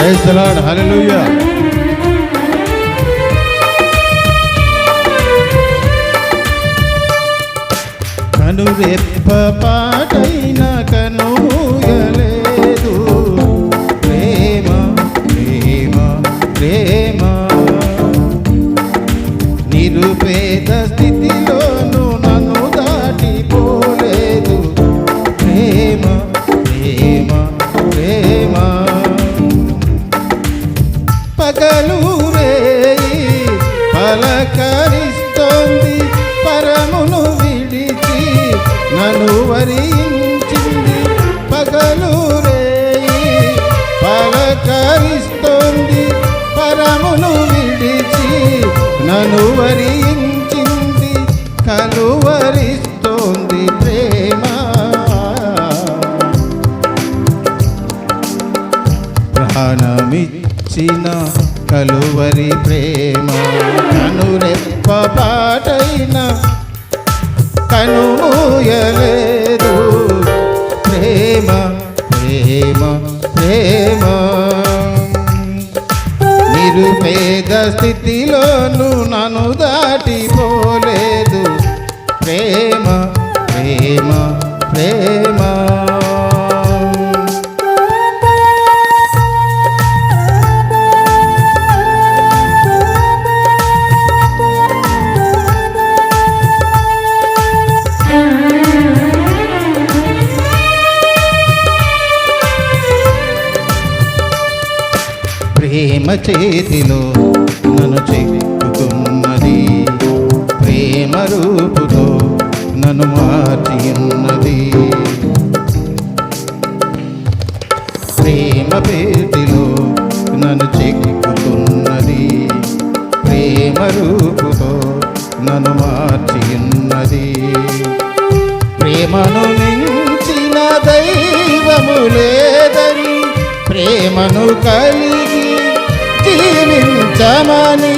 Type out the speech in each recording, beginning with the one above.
Praise the హల్లెలూయా కను రెప్ప పాటైన కనుయలేదు పలకరిస్తోంది పరమును విడిచి నన్ను వరించింది. పగలు రేయి పలకరిస్తోంది పరమును విడిచి నన్ను వరించింది. కలువరిస్తోంది ప్రేమ. ప్రాణమిచ్చిన కలువరి ప్రేమ. కనురెప్ప పాటైన కనుమూయలేదు ప్రేమ ప్రేమ ప్రేమ. నిరుపేద స్థితిలోను నన్ను దాటిపోలేదు. ప్రేమ ప్రేమ ప్రేమ. ప్రేమ చేతిలో నన్ను చెక్కుతున్నది. ప్రేమ రూపుతో నన్ను మార్చి ఉన్నది ప్రేమ పేతిలో నన్ను చెక్కుతున్నది. ప్రేమ రూపుతో నన్ను మార్చి ఉన్నది ప్రేమను మించిన దైవము లేదని ప్రేమను కలిగి జీవించమని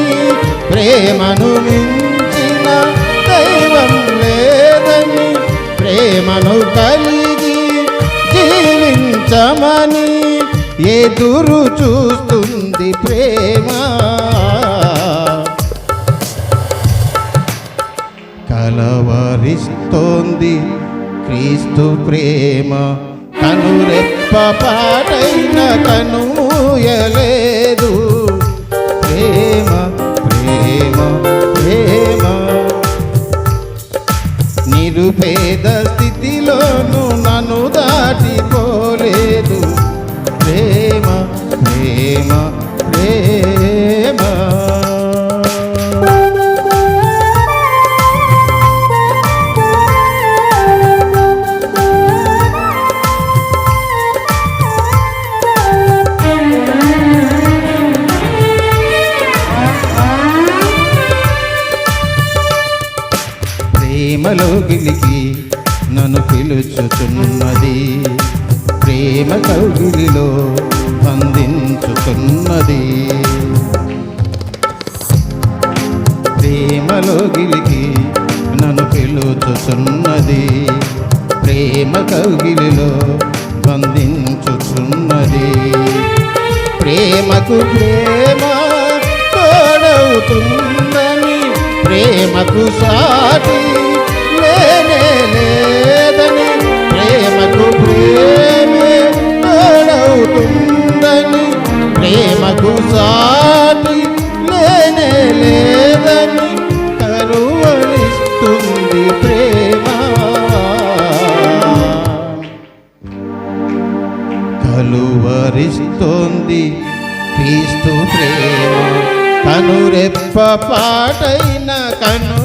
ప్రేమను మించిన దైవం లేదని ప్రేమను కలిగి జీవించమని ఎదురు చూస్తుంది ప్రేమ. కలవరిస్తోంది క్రీస్తు ప్రేమ. కనురెప్ప పాటైన కనుయలేదు. ప్రేమ ప్రేమ ప్రేమ. నిరుపేద స్థితిలోను నన్ను దాటిపోలేదు. ప్రేమ ప్రేమ ప్రేమ. ప్రేమలో గిలికి నన్ను పిలుచుచున్నది ప్రేమ కౌగిలిలో అందించుతున్నది ప్రేమలో గిలికి నన్ను పిలుచుచున్నది ప్రేమ కౌగిలిలో బంధించుచున్నది ప్రేమకు ప్రేమ తోడవుతుందని ప్రేమకు సాటి ప్రేమే తోడవుతుందని ప్రేమకు సాటి లేనే లేదని కరువణిస్తుంది ప్రేమ. కలువరిస్తుంది క్రీస్తు ప్రేమ. కనురెప్ప పాటైన కను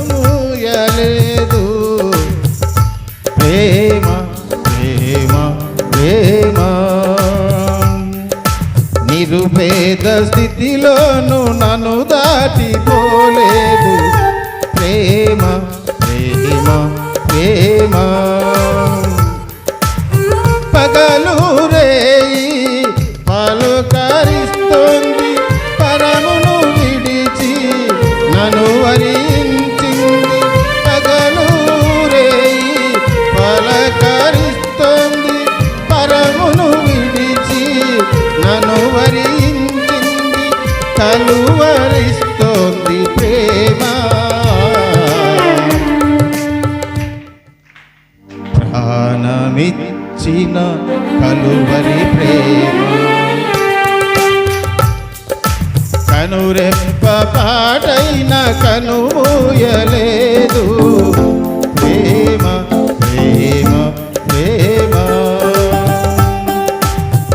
మోకరిస్తుంది పరమును విడిచి నను వరించింది. పగలు రేయి పలకరిస్తుంది. పరమును విడిచి నను వరించింది. కలువరిస్తుంది ప్రేమ. ప్రాణమిచ్చిన పాటైన కనుమూయలేదు ప్రేమ ప్రేమ ప్రేమ.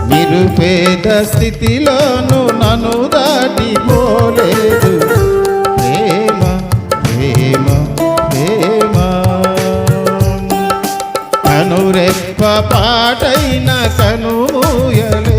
నిరుపేద స్థితిలోను నన్ను దాటిపోలేదు. ప్రేమ ప్రేమ ప్రేమ. కనురెప్ప పాటైన కనుయలేదు